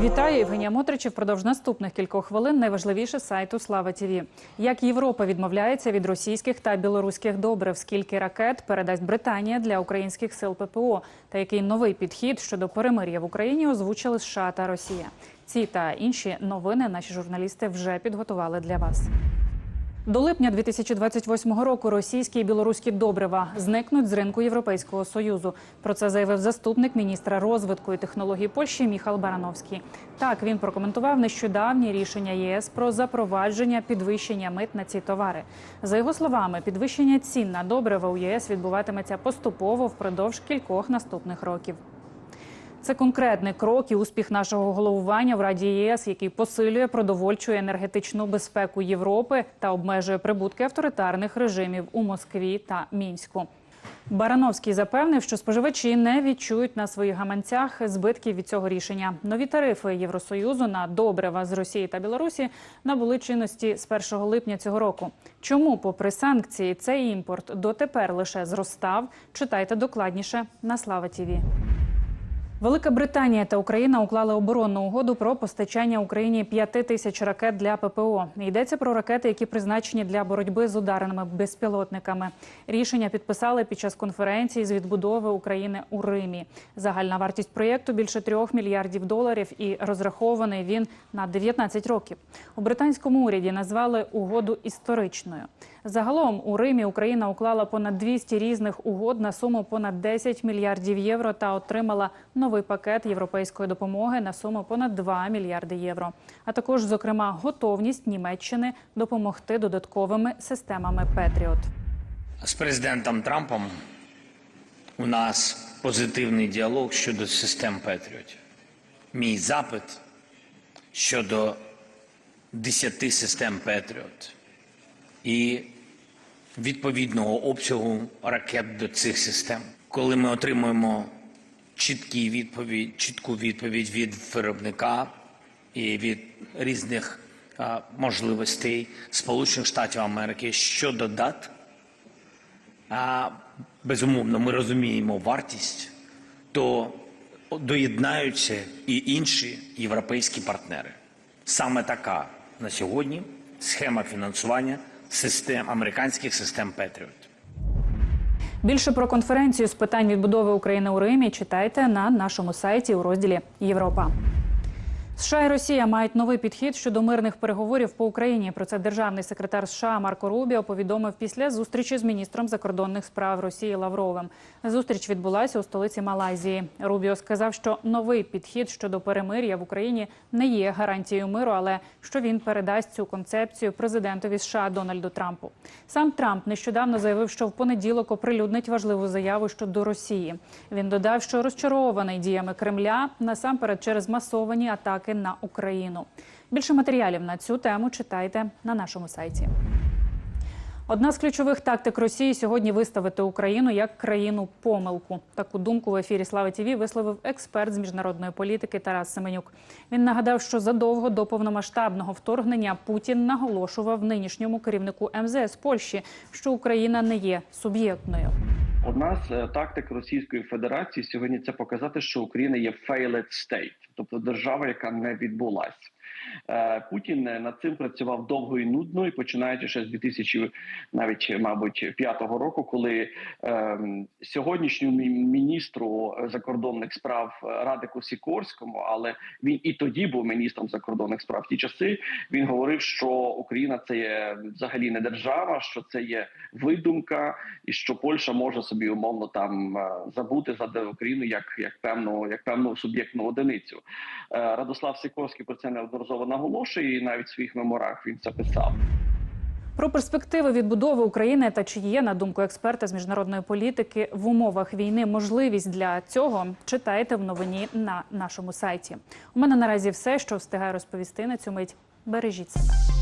Вітаю Євгенія Мотричі. Впродовж наступних кількох хвилин найважливіше сайту Слава ТІВІ. Як Європа відмовляється від російських та білоруських добрив, скільки ракет передасть Британія для українських сил ППО, та який новий підхід щодо перемир'я в Україні озвучили США та Росія. Ці та інші новини наші журналісти вже підготували для вас. До липня 2028 року російські і білоруські добрива зникнуть з ринку Європейського союзу. Про це заявив заступник міністра розвитку і технологій Польщі Міхал Барановський. Так він прокоментував нещодавнє рішення ЄС про запровадження підвищення мит на ці товари. За його словами, підвищення цін на добрива у ЄС відбуватиметься поступово впродовж кількох наступних років. Це конкретний крок і успіх нашого головування в Раді ЄС, який посилює продовольчу і енергетичну безпеку Європи та обмежує прибутки авторитарних режимів у Москві та Мінську. Барановський запевнив, що споживачі не відчують на своїх гаманцях збитків від цього рішення. Нові тарифи Євросоюзу на добрива з Росії та Білорусі набули чинності з 1 липня цього року. Чому, попри санкції, цей імпорт дотепер лише зростав? Читайте докладніше на Слава Тіві. Велика Британія та Україна уклали оборонну угоду про постачання Україні 5 тисяч ракет для ППО. Йдеться про ракети, які призначені для боротьби з ударними безпілотниками. Рішення підписали під час конференції з відбудови України у Римі. Загальна вартість проєкту більше 3 мільярдів доларів і розрахований він на 19 років. У британському уряді назвали угоду історичною. Загалом у Римі Україна уклала понад 200 різних угод на суму понад 10 мільярдів євро та отримала новий пакет європейської допомоги на суму понад 2 мільярди євро. А також, зокрема, готовність Німеччини допомогти додатковими системами Петріот. З президентом Трампом у нас позитивний діалог щодо систем Петріотів. Мій запит щодо 10 систем Петріот і відповідного обсягу ракет до цих систем. Коли ми отримуємо чіткі відповідь, чітку відповідь від виробника і від різних а, можливостей Сполучених Штатів Америки щодо дат, а, безумовно, ми розуміємо вартість, то доєднаються і інші європейські партнери. Саме така на сьогодні схема фінансування систем американських систем Петріот. Більше про конференцію з питань відбудови України у Римі читайте на нашому сайті у розділі Європа. США і Росія мають новий підхід щодо мирних переговорів по Україні. Про це державний секретар США Марко Рубіо повідомив після зустрічі з міністром закордонних справ Росії Лавровим. Зустріч відбулася у столиці Малайзії. Рубіо сказав, що новий підхід щодо перемир'я в Україні не є гарантією миру, але що він передасть цю концепцію президентові США Дональду Трампу. Сам Трамп нещодавно заявив, що в понеділок оприлюднить важливу заяву щодо Росії. Він додав, що розчарований діями Кремля насамперед через масовані атаки на Україну. Більше матеріалів на цю тему читайте на нашому сайті. Одна з ключових тактик Росії сьогодні виставити Україну як країну помилку. Таку думку в ефірі Слави ТІВІ висловив експерт з міжнародної політики Тарас Семенюк. Він нагадав, що задовго до повномасштабного вторгнення Путін наголошував нинішньому керівнику МЗС Польщі, що Україна не є суб'єктною. Одна з е, тактик Російської Федерації сьогодні це показати, що Україна є failed state, тобто держава, яка не відбулась. Е, Путін над цим працював довго і нудно, і починаючи ще з 2000, навіть мабуть, п'ятого року, коли е, сьогоднішньому міністру закордонних справ Радику Сікорському, але він і тоді був міністром закордонних справ. В ті часи він говорив, що Україна це є взагалі не держава, що це є видумка, і що Польща може собі умовно там е, забути за Україну як, як певну, як певну суб'єктну одиницю. Е, Радослав Сікорський про це неодноразово наголошує, і навіть в своїх меморах він це писав. Про перспективи відбудови України та чи є, на думку експерта з міжнародної політики, в умовах війни можливість для цього читайте в новині на нашому сайті. У мене наразі все, що встигаю розповісти на цю мить. Бережіть себе.